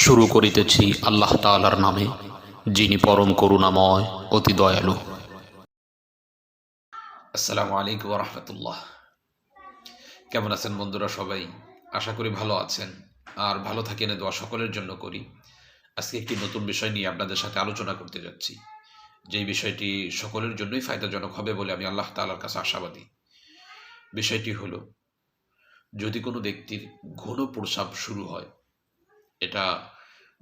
শুরু করিতেছি আল্লাহ তাআলার নামে, যিনি পরম করুণাময়, অতি দয়ালু। আসসালামু আলাইকুম রহমতুল্লাহ। কেমন আছেন বন্ধুরা সবাই? আশা করি ভালো আছেন। আর ভালো থাকেন দোয়া সকলের জন্য করি। আজকে একটি নতুন বিষয় নিয়ে আপনাদের সাথে আলোচনা করতে যাচ্ছি। যেই বিষয়টি সকলের জন্যই ফায়দাজনক হবে বলে আমি আল্লাহ তাআলার কাছে আশাবাদী। বিষয়টি হলো, যদি কোনো ব্যক্তির ঘন প্রসাব শুরু হয় এটা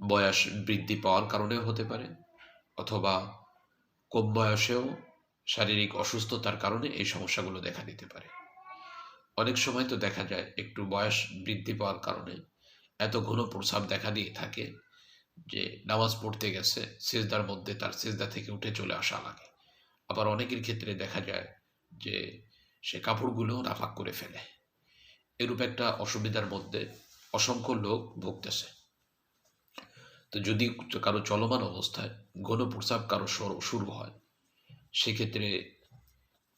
বয়স বৃদ্ধি পাওয়ার কারণেও হতে পারে, অথবা কম বয়সেও শারীরিক অসুস্থতার কারণে এই সমস্যাগুলো দেখা দিতে পারে। অনেক সময় তো দেখা যায় একটু বয়স বৃদ্ধি পাওয়ার কারণে এত ঘন প্রস্রাব দেখা দিয়ে থাকে যে নামাজ পড়তে গেছে, সেজদার মধ্যে তার সেজদা থেকে উঠে চলে আসা লাগে। আবার অনেকের ক্ষেত্রে দেখা যায় যে সে কাপড়গুলো রাফাক করে ফেলে। এরূপ একটা অসুবিধার মধ্যে অসংখ্য লোক ভুগতেছে। তো যদি কারও চলমান অবস্থায় ঘন প্রস্রাব কারও শুরু হয়, সেক্ষেত্রে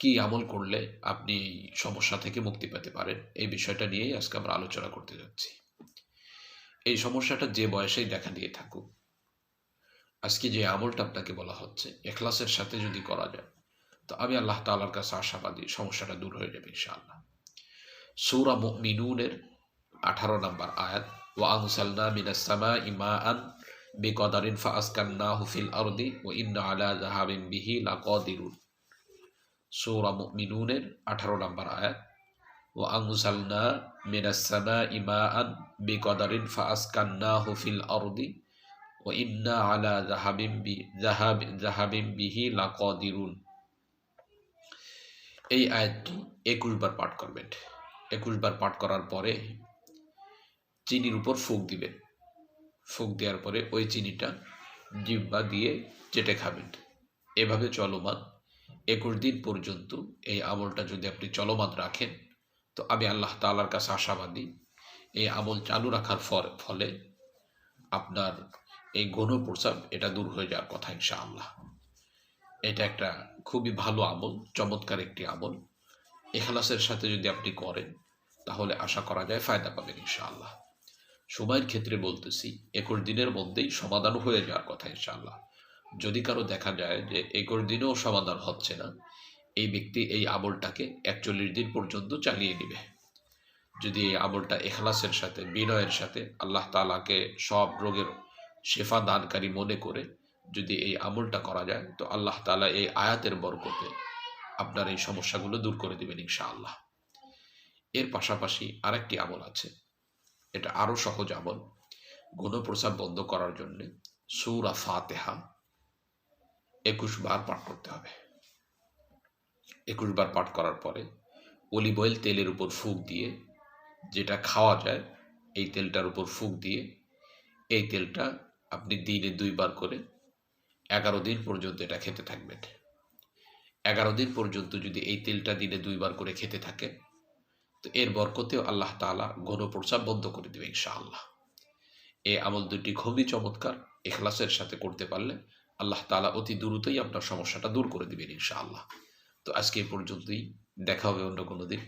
কি আমল করলে আপনি সমস্যা থেকে মুক্তি পেতে পারেন? এই বিষয়টা নিয়েই আজকে আমরা আলোচনা করতে যাচ্ছি। এই সমস্যাটা যে বয়সেই দেখা দিয়ে থাকুক, আজকে যে আমলটা আপনাকে বলা হচ্ছে, এখলাসের সাথে যদি করা যায়, তো আমি আল্লাহ তাআলার কাছে আশাবাদী সমস্যাটা দূর হয়ে যাবে ইনশাআল্লাহ। সূরা মুমিনুনের আঠারো নম্বর আয়াত, ওয়া আনসালনা মিনাস সামাই মাআন বিকদারিন ফাআসকান্নাহু ফিল আরদি ওয়া ইন্না আলা যাহাবিন বিহি লাকাদিরুন। সূরা মুমিনুনের আঠারো নম্বর আয়াত ও আনসালনা মিনাস সামাই মাআন বিকদারিন ফাআসকান্নাহু ফিল আরদি ও ইন্না আলা যাহাবিন বি, যাহাব, যাহাবিন বিহি লাকাদিরুন। এই আয়াতটি একুশ বার পাঠ করবেন। একুশ বার পাঠ করার পরে চিনির উপর ফুক দিবেন। ফুক দেওয়ার পরে ওই চিনিটা জিব্বা দিয়ে চেটে খাবেন। এভাবে চলমান একুশ দিন পর্যন্ত এই আমলটা যদি আপনি চলমান রাখেন, তো আমি আল্লাহ তালার কাছে আশাবাদী, এই আমল চালু রাখার ফলে আপনার এই গণ প্রস্রাব এটা দূর হয়ে যাওয়ার কথা ইনশাআল্লাহ। এটা একটা খুবই ভালো আমল, চমৎকার একটি আমল। এখলাসের সাথে যদি আপনি করেন, তাহলে আশা করা যায় ফায়দা পাবেন ইনশাআল্লাহ। সময়ের ক্ষেত্রে বলতেছি, একর দিনের মধ্যেই সমাধান হয়ে যাওয়ার কথা ইনশাআল্লাহ। যদি কারও দেখা যায় যে একর দিনেও সমাধান হচ্ছে না, এই ব্যক্তি এই আমলটাকে একচল্লিশ দিন পর্যন্ত চালিয়ে নেবে। যদি এই আমলটা এখলাসের সাথে, বিনয়ের সাথে আল্লাহ তালাকে সব রোগের শেফা দানকারী মনে করে যদি এই আমলটা করা যায়, তো আল্লাহ তালা এই আয়াতের বরকতে আপনার এই সমস্যাগুলো দূর করে দেবেন ইনশাআল্লাহ। এর পাশাপাশি আরেকটি আমল আছে। এটা আরও সহজ আমল। ঘন প্রস্রাব বন্ধ করার জন্য সূরা ফাতেহা একুশ বার পাঠ করতে হবে। একুশ বার পাঠ করার পরে অলিভ অয়েল তেলের উপর ফুক দিয়ে যেটা খাওয়া যায়, এই তেলটার উপর ফুক দিয়ে এই তেলটা আপনি দিনে দুইবার করে এগারো দিন পর্যন্ত এটা খেতে থাকবেন। এগারো দিন পর্যন্ত যদি এই তেলটা দিনে দুইবার করে খেতে থাকে তো এর বরকতেও আল্লাহ তালা প্রস্রাব বন্ধ করে দেবে ইনশাআল্লাহ। এই আমল দুটি খুবই চমৎকার এখলাসের সাথে করতে পারলে আল্লাহ তালা অতি দ্রুতই আপনার সমস্যাটা দূর করে দেবেন ইনশাআল্লাহ। তো আজকে এই পর্যন্তই, দেখা হবে অন্য কোনো দিন,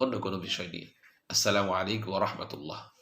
অন্য কোনো বিষয় নিয়ে। আসসালামু আলাইকুম রাহমাতুল্লাহ।